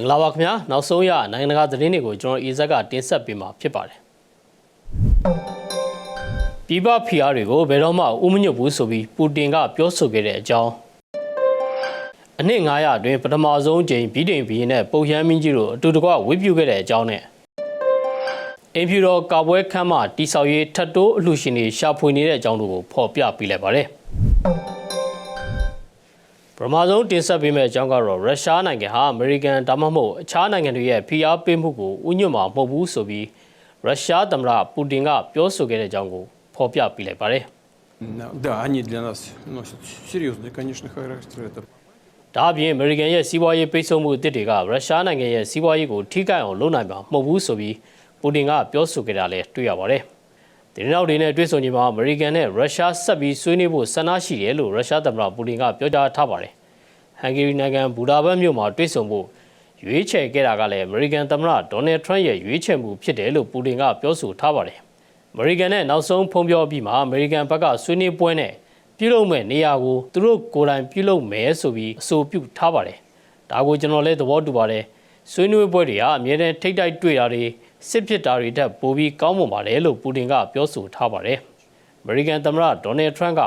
င်္ဂလာပါခင်ဗျာနောက်ဆုံးရနိုင်ငံတကာသတင်းတွေကိုကျွန်တော်အေဇက်ကတင်ဆက်ပေးမှာဖြစ်ပါတယ်ပြည်ပဖိအားတွေကိုဘယ်တော့မှဦးမညွတ်ဘူးဆိုပြီးပူတင်ကပြောဆိုခဲ့တဲ့အကြောင်းအနှစ်900အတွင်းပထမဆုံးချိန်ဗြိတိန်ဘီရင်နဲ့ပုံရမ်းမင်းကြီးတို့အတူတကွဝေပြုခဲ့တဲ့အကြောင်းနဲ့အင်ဖြူတော်ကာပွဲခန်းမတိဆောက်ရေးထတ်တိုးအလှရှင်တွေရှာဖွေနေတဲ့အကြောင်းတို့ကိုဖော်ပြပေးလိုက်ပါတယ် ပထမဆုံးတင်ဆက်ပေးမယ့်အကြောင်းကတော့ရုရှားနိုင်ငံဟာအမေရိကန်ဒါမှမဟုတ်အခြားနိုင်ငံတွေရဲ့ဖိအားပေးမှုကိုဥညွတ်မှာမဟုတ်ဘူးဆိုပြီးရုရှားသမ္မတပူတင်ကပြောဆိုခဲ့တဲ့အကြောင်းကိုဖော်ပြပေးလိုက်ပါတယ် Да, они для нас носят серьезный, конечно, характер. Это ဒါအပြင်အမေရိကန်ရဲ့စီးပွားရေးပိတ်ဆို့မှုအသစ်တွေကရုရှားနိုင်ငံရဲ့စီးပွားရေးကိုထိခိုက်အောင်လုပ်နိုင်မှာမဟုတ်ဘူးဆိုပြီးပူတင်ကပြောဆိုခဲ့တာလည်းတွေ့ရပါတယ်။ ဒီနောက်တွေနဲ့တွေ့ဆုံချိန်မှာအမေရိကန်နဲ့ရုရှားဆက်ပြီးဆွေးနွေးဖို့ဆန္ဒရှိတယ်လို့ရုရှားသမ္မတပူတင်ကပြောကြားထားပါတယ်။ဟန်ဂေရီနိုင်ငံဘူဒါဘတ်မြို့မှာတွေ့ဆုံဖို့ရွေးချယ်ခဲ့တာကလည်းအမေရိကန်သမ္မတဒေါ်နယ်ထရန့်ရဲ့ရွေးချယ်မှုဖြစ်တယ်လို့ပူတင်ကပြောဆိုထားပါတယ်။အမေရိကန်နဲ့နောက်ဆုံးဖုံးပြောပြီးမှအမေရိကန်ဘက်ကဆွေးနွေးပွဲနဲ့ပြုလုပ်မဲ့နေရာကိုသူတို့ကိုယ်တိုင်ပြုလုပ်မယ်ဆိုပြီးအဆိုပြုထားပါတယ်။ဒါကိုကျွန်တော်လည်းသဘောတူပါတယ်။ဆွေးနွေးပွဲတွေကအမြဲတမ်းထိတ်တိုက်တွေ့တာတွေ စစ်ဖြစ်တာတွေတက်ပိုပြီးကောင်းမွန်ပါတယ်လို့ပူတင်ကပြောဆိုထားပါတယ်။အမေရိကန်သမ္မတဒေါ်နယ်ထရန့်က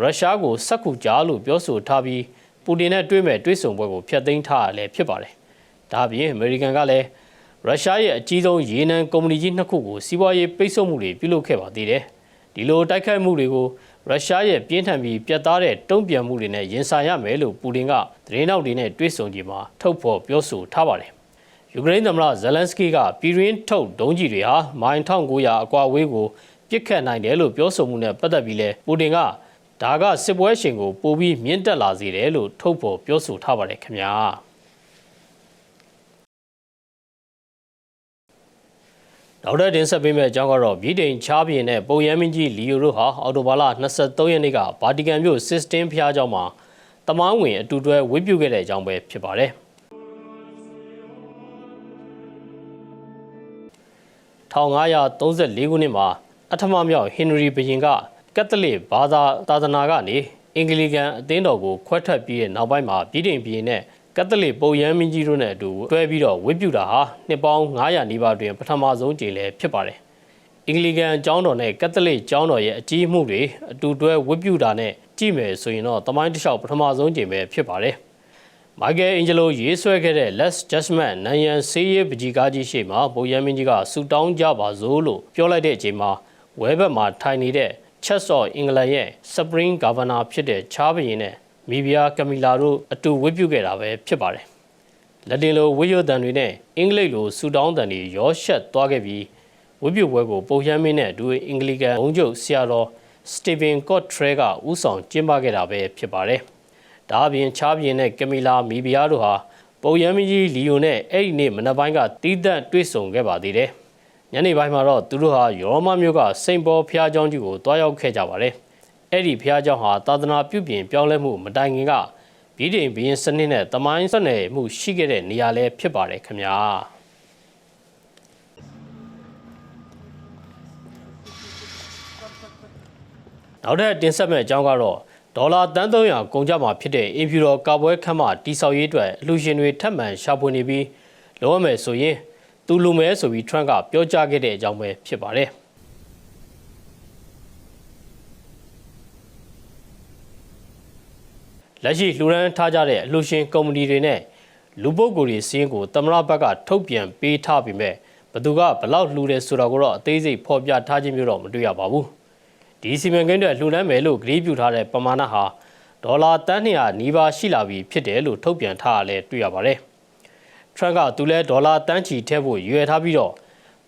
ရုရှားကိုစက္ကူကြားလို့ပြောဆိုထားပြီးပူတင်နဲ့တွေ့မဲ့တွေ့ဆုံပွဲကိုဖျက်သိမ်းထားရလည်းဖြစ်ပါတယ်။ဒါအပြင်အမေရိကန်ကလည်းရုရှားရဲ့အကြီးဆုံးရေနံကုမ္ပဏီကြီးနှစ်ခုကိုစီးပွားရေးပိတ်ဆို့မှုတွေပြုလုပ်ခဲ့ပါသေးတယ်။ဒီလိုတိုက်ခိုက်မှုတွေကိုရုရှားရဲ့ပြင်းထန်ပြီးပြတ်သားတဲ့တုံ့ပြန်မှုတွေနဲ့ရင်ဆိုင်ရမယ်လို့ပူတင်ကသတင်းနောက်တွေနဲ့တွေ့ဆုံကြမှာထုတ်ဖော်ပြောဆိုထားပါတယ်။ ယူကရိန်းသမ္မတဇလန်စကီကပြည်တွင်းထုတ်ဒုံးကျည်တွေဟာမိုင်1900အကွာဝေးကိုပြစ်ခတ်နိုင်တယ်လို့ပြောဆိုမှုနဲ့ပတ်သက်ပြီးလဲပူတင်ကဒါကစစ်ပွဲရှင်ကိုပိုပြီးမြင့်တက်လာစေတယ်လို့ထုတ်ဖော်ပြောဆိုထားပါတယ်ခင်ဗျာနောက်ထပ်တင်ဆက်ပေးမယ့်အကြောင်းကတော့ဗြိတိန်ချားပြင်နဲ့ပုံရမ်းမင်းကြီးလီယိုတို့ဟာအော်တိုဘာလ23ရက်နေ့ကဗာတီကန်မြို့စစ်စတင်ဖျားကျောင်းမှာတမောင်းဝင်အတူတွဲဝေပြုခဲ့တဲ့အကြောင်းပဲဖြစ်ပါတယ်။ 1534ခုနှစ်မှာအထမမြောက်ဟင်နရီဘုရင်ကကက်သလစ်ဘာသာသာသနာကနေအင်္ဂလိကန်အသင်းတော်ကိုခွဲထွက်ပြီးတဲ့နောက်ပိုင်းမှာဗြိတိန်ပြည်နဲ့ကက်သလစ်ပုံရမ်းမင်းကြီးတို့နဲ့အတူတွဲပြီးတော့ဝိပုတာဟာနှစ်ပေါင်း900နီးပါးတွင်ပထမဆုံးကြိမ်လည်းဖြစ်ပါတယ်။အင်္ဂလိကန်ကျောင်းတော်နဲ့ကက်သလစ်ကျောင်းတော်ရဲ့အကြီးအမှုတွေအတူတွဲဝိပုတာနဲ့ကြည့်မယ်ဆိုရင်တော့တမိုင်းတစ်လျှောက်ပထမဆုံးကြိမ်ပဲဖြစ်ပါတယ်။ မိုက်ကယ်အင်ဂျလိုရေးဆွဲခဲ့တဲ့ Let's Judgment နန်ယန်ဆေးရပကြီးကားကြီးရှေ့မှာပုံရမ်းမင်းကြီးကဆူတောင်းကြပါစို့လို့ပြောလိုက်တဲ့အချိန်မှာဝဲဘက်မှာထိုင်နေတဲ့ Chess of England ရဲ့ Spring Governor ဖြစ်တဲ့ချားဘရင်နဲ့မီဘီယာကမီလာတို့အတူဝတ်ပြုခဲ့တာပဲဖြစ်ပါတယ်။လက်တင်လိုဝိယိုတန်တွေနဲ့အင်္ဂလိပ်လိုဆူတောင်းတန်တွေရောရှက်သွားခဲ့ပြီးဝတ်ပြုပွဲကိုပုံရမ်းမင်းနဲ့အတူအင်္ဂလိကန်ဘုံချုပ်ဆရာတော်စတီဗင်ကော့ထရဲကဥဆောင်ကျင်းပခဲ့တာပဲဖြစ်ပါတယ်။ ဒါအပြင်ချားပြင်နဲ့ကမီလာမီဘီယာတို့ဟာပုံရမ်းမကြီးလီယိုနဲ့အဲ့ဒီနေ့မနက်ပိုင်းကတီးသန့်တွေ့ဆုံခဲ့ပါသေးတယ်။ညနေပိုင်းမှာတော့သူတို့ဟာရောမမြို့ကစိန်ပေါ်ဖျားကျောင်းကြီးကိုတွားရောက်ခဲ့ကြပါတယ်။အဲ့ဒီဖျားကျောင်းဟာသာသနာပြုပြင်ပြောင်းလဲမှုမတိုင်ခင်ကပြည်တွင်ဘီရင်စနစ်နဲ့တမိုင်းဆက်နွယ်မှုရှိခဲ့တဲ့နေရာလဲဖြစ်ပါတယ်ခင်ဗျာ။နောက်ထပ်တင်ဆက်မယ့်အကြောင်းကတော့ ဒေါ်လာတန်း300ကုန်ကြမှာဖြစ်တဲ့အင်ဖြူတော်ကာပွဲခန်းမတိဆောက်ရေးအတွက်အလှူရှင်တွေထပ်မံရှာဖွေနေပြီးလိုအပ်မယ်ဆိုရင်သူလူမဲဆိုပြီးထရန့်ကပြောကြားခဲ့တဲ့အကြောင်းပဲဖြစ်ပါတယ်လက်ရှိလှူဒန်းထားကြတဲ့အလှူရှင်ကုမ္ပဏီတွေနဲ့လူပုဂ္ဂိုလ်တွေစီးရင်ကိုတမရဘက်ကထုတ်ပြန်ပေးထားပြီးမဲ့ဘသူကဘလောက်လှူတယ်ဆိုတာကိုတော့အသေးစိတ်ဖော်ပြထားခြင်းမျိုးတော့မတွေ့ရပါဘူး ဒီစီမံကိန်းတွေလှူဒန်းမယ်လို့ကြေးပြူထားတဲ့ပမာဏဟာဒေါ်လာတန်း200နီးပါးရှိလာပြီဖြစ်တယ်လို့ထုတ်ပြန်ထားရလဲတွေ့ရပါတယ်ထရန့်ကသူလဲဒေါ်လာတန်းချီထည့်ဖို့ရွေထားပြီးတော့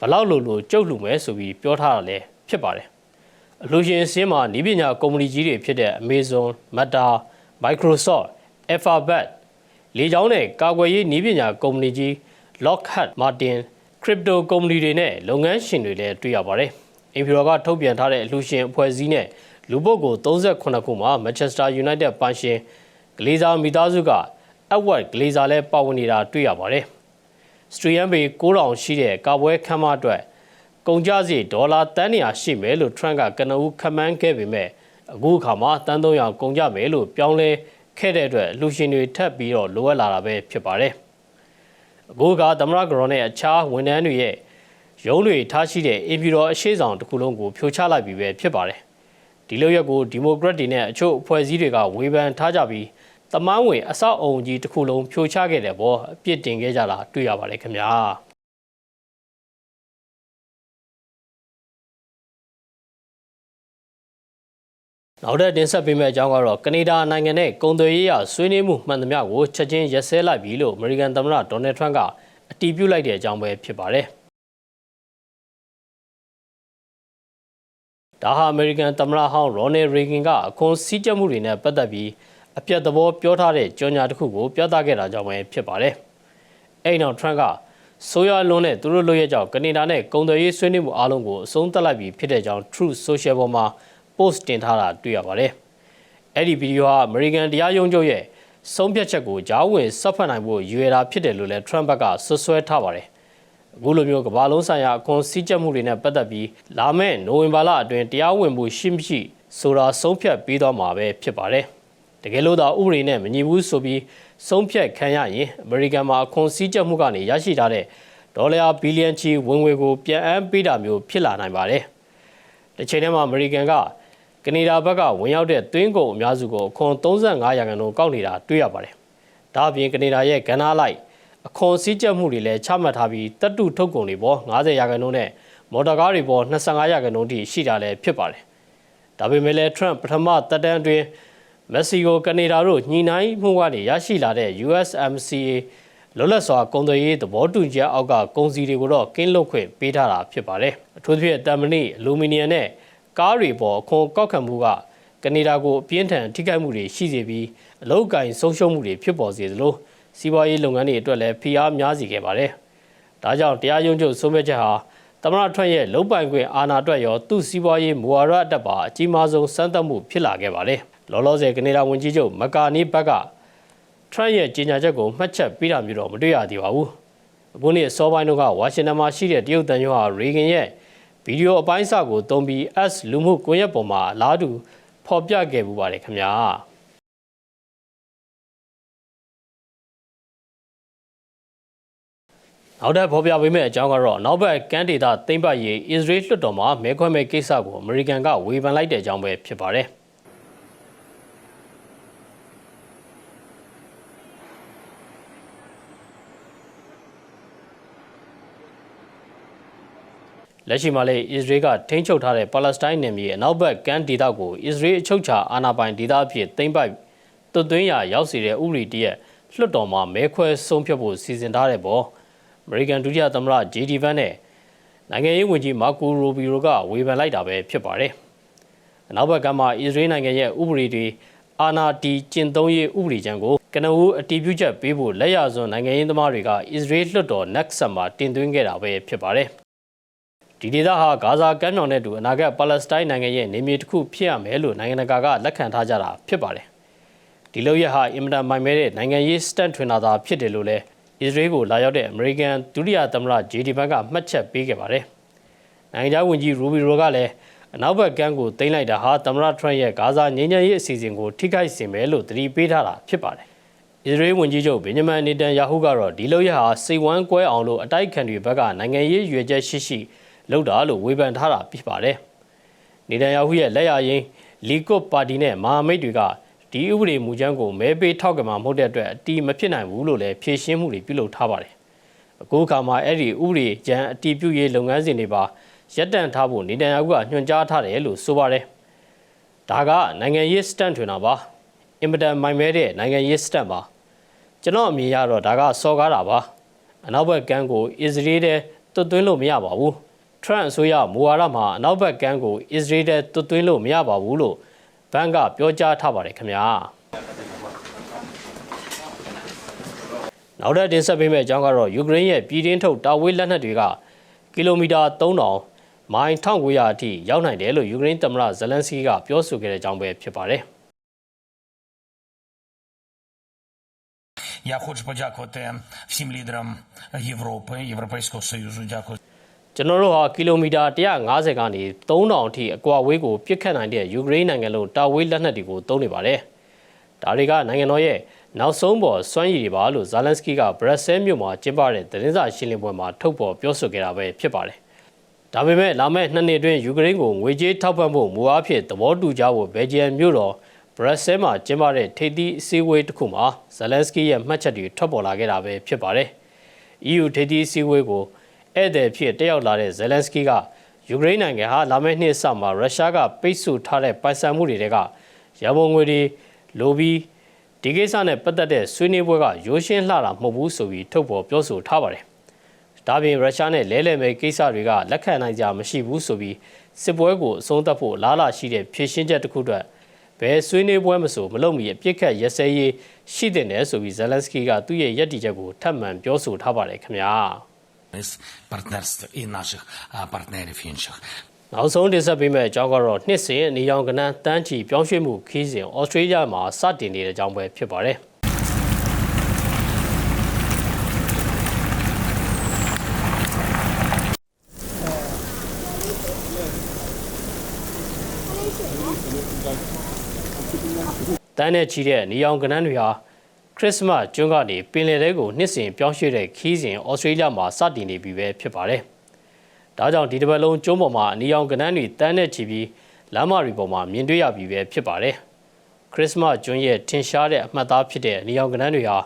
ဘလောက်လို့လို့ကြုတ်လှူမယ်ဆိုပြီးပြောထားတာလဲဖြစ်ပါတယ်အလှူရှင်စင်းမှာနီးပညာကုမ္ပဏီကြီးတွေဖြစ်တဲ့ Amazon, Meta, Microsoft, Alphabet လေကြောင်းနဲ့ကာကွယ်ရေးနည်းပညာကုမ္ပဏီကြီး Lockheed Martin, Crypto ကုမ္ပဏီတွေနဲ့လုပ်ငန်းရှင်တွေလည်းတွေ့ရပါတယ်။ အင်ဖီရောကထုတ်ပြန်ထားတဲ့အလှူရှင်အဖွဲ့အစည်းနဲ့လူပုဂ္ဂိုလ်38ခုမှာ Manchester United ပိုင်ရှင်ဂလီဇာမိသားစုက Edward ဂလီဇာလည်းပါဝင်နေတာတွေ့ရပါတယ်။ Stream Bay 9000ရှိတဲ့ကာပွဲခမ်းမအတွက်ကုန်ကျစရိတ်ဒေါ်လာတန်း200ရှိမယ်လို့ Trump ကကနဦးခန့်မှန်းခဲ့ပေမဲ့အခုအခါမှာတန်း300ကုန်ကျမယ်လို့ပြောင်းလဲခဲ့တဲ့အတွက်လူရှင်တွေထပ်ပြီးတော့လိုအပ်လာတာပဲဖြစ်ပါတယ်အခုကသမရဂရောနဲ့အခြားဝန်ထမ်းတွေရဲ့ ရုံးတွေထားရှိတဲ့အင်ဖြူတော်အရှိဆောင်တစ်ခုလုံးကိုဖြိုချလိုက်ပြီပဲဖြစ်ပါတယ်ဒီလိုရက်ကိုဒီမိုကရက်တွေနဲ့အချို့အဖွဲ့အစည်းတွေကဝေဖန်ထားကြပြီးတမန်ဝင်အဆောက်အုံကြီးတစ်ခုလုံးဖြိုချခဲ့တဲ့ဘောအပြစ်တင်ခဲ့ကြတာတွေ့ရပါတယ်ခင်ဗျာ နောက်ထပ်တင်ဆက်ပေးမယ့်အကြောင်းကတော့ကနေဒါနိုင်ငံနဲ့ကုန်သွယ်ရေးရဆွေးနွေးမှုမှန်သမျှကိုချက်ချင်းရက်စဲလိုက်ပြီလို့အမေရိကန်သမ္မတဒေါ်နယ်ထရန့်ကအတည်ပြုလိုက်တဲ့အကြောင်းပဲဖြစ်ပါတယ်။ ဒါဟာအမေရိကန်သမ္မတဟောင်းရော်နယ်ရေဂင်ကအခွန်စည်းကြပ်မှုတွေနဲ့ပတ်သက်ပြီးအပြတ်သဘောပြောထားတဲ့ကြော်ညာတစ်ခုကိုပြသခဲ့တာကြောင့်ပဲဖြစ်ပါတယ်။အဲ့နောက်ထရန့်ကဆိုရလွန်တဲ့သူတို့လိုရဲ့ကြောင့်ကနေဒါနဲ့ကုန်သွယ်ရေးဆွေးနွေးမှုအားလုံးကိုအဆုံးသတ်လိုက်ပြီဖြစ်တဲ့ကြောင်း Truth Social ပေါ်မှာ post တင်ထားတာတွေ့ရပါတယ်။အဲ့ဒီဗီဒီယိုဟာအမေရိကန်တရားရုံးချုပ်ရဲ့ဆုံးဖြတ်ချက်ကိုကြားဝင်စက်ဖတ်နိုင်ဖို့ရည်ရွယ်တာဖြစ်တယ်လို့လည်း Trump ဘက်ကဆွဆွဲထားပါတယ်။ အခုလိုမျိုးကမ္ဘာလုံးဆိုင်ရာအခွန်စည်းကြပ်မှုတွေနဲ့ပတ်သက်ပြီးလာမယ့်နိုဝင်ဘာလအတွင်းတရားဝင်မှုရှိမရှိဆိုတာဆုံးဖြတ်ပြီးတော့မှာပဲဖြစ်ပါတယ်။တကယ်လို့သာဥပဒေနဲ့မညီဘူးဆိုပြီးဆုံးဖြတ်ခံရရင်အမေရိကန်မှာအခွန်စည်းကြပ်မှုကနေရရှိထားတဲ့ဒေါ်လာဘီလီယံချီဝင်ငွေကိုပြန်အမ်းပေးတာမျိုးဖြစ်လာနိုင်ပါတယ်။တစ်ချိန်တည်းမှာအမေရိကန်ကကနေဒါဘက်ကဝင်ရောက်တဲ့သွင်းကုန်အများစုကိုအခွန်35ရာခိုင်နှုန်းကောက်နေတာတွေ့ရပါတယ်။ဒါအပြင်ကနေဒါရဲ့ကဏ္ဍလိုက် အခွန်စည်းကြပ်မှုတွေလည်းချမှတ်ထားပြီးတပ်တုထုတ်ကုန်တွေပေါ်90ရာခိုင်နှုန်းနဲ့မော်တော်ကားတွေပေါ်25ရာခိုင်နှုန်းထိရှိတာလည်းဖြစ်ပါတယ်။ဒါပေမဲ့လည်း Trump ပထမသက်တမ်းအတွင်းမက္ဆီကိုကနေဒါတို့ညှိနှိုင်းမှုကနေရရှိလာတဲ့ USMCA လွတ်လပ်စွာကုန်သွယ်ရေးသဘောတူညီချက်အောက်ကကုန်စည်တွေကိုတော့ကင်းလွတ်ခွင့်ပေးထားတာဖြစ်ပါတယ်။အထူးသဖြင့်တမ်မနီအလူမီနီယံနဲ့ကားတွေပေါ်အခွန်ကောက်ခံမှုကကနေဒါကိုအပြင်းထန်ထိခိုက်မှုတွေရှိစေပြီးအလုတ်ကင်ဆုံးရှုံးမှုတွေဖြစ်ပေါ်စေသလို စီးပွားရေးလုပ်ငန်းတွေအတွက်လည်းဖိအားများစေခဲ့ပါတယ်။ဒါကြောင့်တရားရုံးချုပ်ဆုံးဖြတ်ချက်ဟာသမရထွန်းရဲ့လုံပိုင်ခွင့်အာဏာအတွက်ရောသူ့စီးပွားရေးမူဝါဒအတွက်ပါအကြီးမားဆုံးစမ်းသပ်မှုဖြစ်လာခဲ့ပါတယ်။လောလောဆယ်ကနေဒါဝန်ကြီးချုပ်မကာနီဘက်ကထရန့်ရဲ့ကြေညာချက်ကိုမှတ်ချက်ပေးတာမျိုးတော့မတွေ့ရသေးပါဘူး။အခုနေ့စောပိုင်းတုန်းကဝါရှင်တန်မှာရှိတဲ့တရုတ်တန်ရုံးဟာရေဂင်ရဲ့ဗီဒီယိုအပိုင်းအစကိုသုံးပြီး S လူမှုကွန်ရက်ပေါ်မှာအလားတူဖော်ပြခဲ့ပူပါတယ်ခင်ဗျာ နောက်ထပ်ဖော်ပြပေးမယ့်အကြောင်းကတော့နောက်ဘက်ကမ်းဒေသသိမ့်ပတ်ရေးအစ္စရေးလွှတ်တော်မှာမဲခွဲမဲ့ကိစ္စကိုအမေရိကန်ကဝေဖန်လိုက်တဲ့အကြောင်းပဲဖြစ်ပါတယ်။လက်ရှိမှာလည်းအစ္စရေးကထိန်းချုပ်ထားတဲ့ပါလက်စတိုင်းနယ်မြေအနောက်ဘက်ကမ်းဒေသကိုအစ္စရေးအချုပ်အခြာအာဏာပိုင်ဒေသအဖြစ်သိမ်းပိုက်သွတ်သွင်းရာရောက်စီတဲ့ဥပဒေတရက်လွှတ်တော်မှာမဲခွဲဆုံးဖြတ်ဖို့စီစဉ်ထားတဲ့ပေါ် အမေရိကန်ဒုတိယသမ္မတဂျေဒီဗန်နဲ့နိုင်ငံရေးဝန်ကြီးမာကိုရိုဘီရိုကဝေဖန်လိုက်တာပဲဖြစ်ပါတယ်။အနောက်ဘက်ကမ်းမှာအစ္စရေးနိုင်ငံရဲ့ဥပဒေတွေအာဏာတီကျင့်သုံးရေးဥပဒေချမ်းကိုကနဦးအတည်ပြုချက်ပေးဖို့လက်ရစွန်းနိုင်ငံရေးသမားတွေကအစ္စရေးလွှတ်တော် next မှာတင်သွင်းခဲ့တာပဲဖြစ်ပါတယ်။ဒီဒေသဟာဂါဇာကမ်းမြောင်နဲ့တူအနာဂတ်ပါလက်စတိုင်းနိုင်ငံရဲ့နေမြေတစ်ခုဖြစ်ရမယ်လို့နိုင်ငံတကာကလက်ခံထားကြတာဖြစ်ပါတယ်။ဒီလိုရဟာအင်မတန်မိုင်မဲတဲ့နိုင်ငံရေးစတန့်ထွင်တာသာဖြစ်တယ်လို့လည်း အစ္စရေးကိုလာရောက်တဲ့အမေရိကန်ဒုတိယသမ္မတဂျေဒီဘန်ကမှတ်ချက်ပေးခဲ့ပါတယ်။နိုင်ငံခြားဝန်ကြီးရူဘီရိုကလည်းအနောက်ဘက်ကမ်းကိုတင်လိုက်တာဟာသမ္မတထရန့်ရဲ့ဂါဇာငြိမ်းချမ်းရေးအစီအစဉ်ကိုထိခိုက်စေမယ်လို့သတိပေးထားတာဖြစ်ပါတယ်။အစ္စရေးဝန်ကြီးချုပ်ဘင်ဂျမန်နေတန်ယာဟုကတော့ဒီလိုရဟာစိတ်ဝမ်းကွဲအောင်လို့အတိုက်ခံတွေဘက်ကနိုင်ငံရေးရွေချက်ရှိရှိလုပ်တာလို့ဝေဖန်ထားတာဖြစ်ပါတယ်။နေတန်ယာဟုရဲ့လက်ရရင်လီကွတ်ပါတီနဲ့မဟာမိတ်တွေက ဒီဥပဒေမူကြမ်းကိုမဲပေးထောက်ကမှာမဟုတ်တဲ့အတွက်အတီးမဖြစ်နိုင်ဘူးလို့လည်းဖြေရှင်းမှုတွေပြုလုပ်ထားပါတယ်။အခုအခါမှာအဲ့ဒီဥပဒေကြမ်းအတီးပြုရေးလုပ်ငန်းစဉ်တွေပါရပ်တန့်ထားဖို့နေတန်ယာဟုကညွှန်ကြားထားတယ်လို့ဆိုပါတယ်။ဒါကနိုင်ငံရေးစတန့်ထွင်တာပါ။အင်မတန်မိုင်မဲတဲ့နိုင်ငံရေးစတန့်ပါ။ကျွန်တော်အမြင်ရတော့ဒါကစော်ကားတာပါ။အနောက်ဘက်ကမ်းကိုအစ္စရေးတဲ့တွတ်သွင်းလို့မရပါဘူး။ထရန့်အစိုးရမူဝါဒမှာအနောက်ဘက်ကမ်းကိုအစ္စရေးတဲ့တွတ်သွင်းလို့မရပါဘူးလို့ ဘန်ကပြောကြားထားပါတယ်ခင်ဗျာနောက်ထပ်တင်ဆက်ပေးမယ့်အကြောင်းကတော့ယူကရိန်းရဲ့ပြည်တွင်းထုတ်တာဝေးလက်နက်တွေကကီလိုမီတာ3000မိုင်1900အထိရောက်နိုင်တယ်လို့ယူကရိန်းသမ္မတဇလန်စကီကပြောဆိုခဲ့တဲ့အကြောင်းပဲဖြစ်ပါတယ် Я хочу подякувати всім лідерам Європи, Європейського Союзу. Дякую ကျွန်တော်တို့ဟာကီလိုမီတာ150ကနေ3000အထိအကွာအဝေးကိုပြစ်ခတ်နိုင်တဲ့ယူကရိန်းနိုင်ငံလုံးတာဝေးလက်နက်တွေကိုသုံးနေပါတယ်။ဒါတွေကနိုင်ငံတော်ရဲ့နောက်ဆုံးပေါ်စွမ်းရည်တွေပါလို့ဇာလန်စကီကဘရက်ဆဲမြို့မှာကျင်းပတဲ့သတင်းစာရှင်းလင်းပွဲမှာထုတ်ဖော်ပြောဆိုခဲ့တာပဲဖြစ်ပါတယ်။ဒါပေမဲ့လာမယ့်နှစ်နှစ်အတွင်းယူကရိန်းကိုငွေကြေးထောက်ပံ့ဖို့မူအားဖြင့်သဘောတူကြဖို့ဘယ်ဂျီယံမြို့တော်ဘရက်ဆဲမှာကျင်းပတဲ့ထိပ်သီးအစည်းအဝေးတစ်ခုမှာဇာလန်စကီရဲ့မှတ်ချက်တွေထွက်ပေါ်လာခဲ့တာပဲဖြစ်ပါတယ်။ EU ထိပ်သီးအစည်းအဝေးကို ဧည့်သည်ဖြစ်တက်ရောက်လာတဲ့ဇယ်လန်စကီကယူကရိန်းနိုင်ငံဟာလာမယ့်နှစ်အစမှာရုရှားကပိတ်ဆို့ထားတဲ့ပိုင်ဆိုင်မှုတွေကရန်ပုံငွေတွေလိုပြီးဒီကိစ္စနဲ့ပတ်သက်တဲ့ဆွေးနွေးပွဲကရိုးရှင်းလှတာမဟုတ်ဘူးဆိုပြီးထုတ်ဖော်ပြောဆိုထားပါတယ်။ဒါပြင်ရုရှားနဲ့လဲလှယ်မဲ့ကိစ္စတွေကလက်ခံနိုင်ကြမရှိဘူးဆိုပြီးစစ်ပွဲကိုအဆုံးသတ်ဖို့လားလာရှိတဲ့ဖြည့်ရှင်းချက်တစ်ခုအတွက်ဘယ်ဆွေးနွေးပွဲမဆိုမလုပ်မီအပြစ်ခတ်ရစဲရေးရှိတဲ့နယ်ဆိုပြီးဇယ်လန်စကီကသူ့ရဲ့ယက်တီချက်ကိုထပ်မံပြောဆိုထားပါတယ်ခင်ဗျာ။ з партнерств і наших а, партнерів інших. နောက်ဆုံးတင်ဆက်ပေးမယ့်အကြောင်းကတော့နှစ်စဉ်အနီရောင်ကနန်းတန်းချီပြောင်းရွှေ့မှုခီးစဉ်ဩစတြေးလျမှာစတင်နေတဲ့အကြောင်းပဲဖြစ်ပါတယ်။ တန်းနဲ့ချီတဲ့နေအောင်ကနန်းတွေဟာ ခရစ်စမတ်ကျွန်းကနေပင်လယ်ထဲကိုနှစ်စဉ်ပြောင်းရွှေ့တဲ့ခီးစဉ်ဩစတြေးလျမှာစတင်နေပြီပဲဖြစ်ပါတယ်။ဒါကြောင့်ဒီတစ်ပတ်လုံးကျွန်းပေါ်မှာနေအောင်ကနန်းတွေတန်းနဲ့ချီပြီးလမ်းမတွေပေါ်မှာမြင်တွေ့ရပြီပဲဖြစ်ပါတယ်။ခရစ်စမတ်ကျွန်းရဲ့ထင်ရှားတဲ့အမှတ်အသားဖြစ်တဲ့နေအောင်ကနန်းတွေဟာ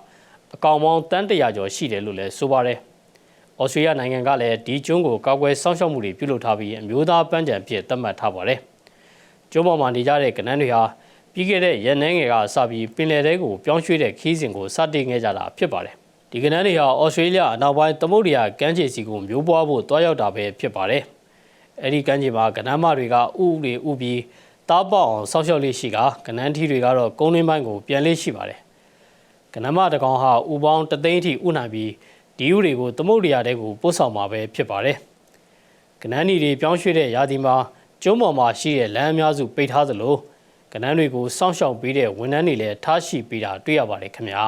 အကောင်ပေါင်းတန်းတရာကျော်ရှိတယ်လို့လည်းဆိုပါတယ်။ဩစတြေးလျနိုင်ငံကလည်းဒီကျွန်းကိုကောက်ွယ်စောင့်ရှောက်မှုတွေပြုလုပ်ထားပြီးအမျိုးသားပန်းခြံဖြစ်သတ်မှတ်ထားပါတယ်။ကျွန်းပေါ်မှာနေကြတဲ့ကနန်းတွေဟာ ပြီးခဲ့တဲ့ရန်နှဲငယ်ကစပြီးပင်လယ်ထဲကိုပြောင်းရွှေ့တဲ့ခီးစဉ်ကိုစတင်ခဲ့ကြတာဖြစ်ပါတယ်။ဒီကနန်းတွေဟာဩစတြေးလျအနောက်ပိုင်းသမုဒ္ဒရာကမ်းခြေစီကိုမျိုးပွားဖို့တွားရောက်တာပဲဖြစ်ပါတယ်။အဲဒီကမ်းခြေမှာကနန်းမတွေကဥဥတွေဥပြီးတားပေါအောင်ဆောက်ရှောက်လေးရှိကကနန်းထီတွေကတော့ကုန်းရင်းပိုင်းကိုပြန်လေးရှိပါတယ်။ကနန်းမတကောင်ဟာဥပေါင်းတသိန်းထိဥနိုင်ပြီးဒီဥတွေကိုသမုဒ္ဒရာတဲကိုပို့ဆောင်မှာပဲဖြစ်ပါတယ်။ကနန်းဒီတွေပြောင်းရွှေ့တဲ့ရာသီမှာကျုံးပေါ်မှာရှိတဲ့လမ်းအများစုပိတ်ထားသလို ကနန်းတွေကိုစောင့်ရှောက်ပေးတဲ့ဝန်ထမ်းတွေလည်းထားရှိပေးတာတွေ့ရပါတယ်ခင်ဗျာ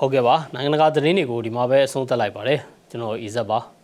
ဟုတ်ကဲ့ပါနိုင်ငံတကာသတင်းတွေကိုဒီမှာပဲအဆုံးသတ်လိုက်ပါတယ်ကျွန်တော်အီဇက်ပါ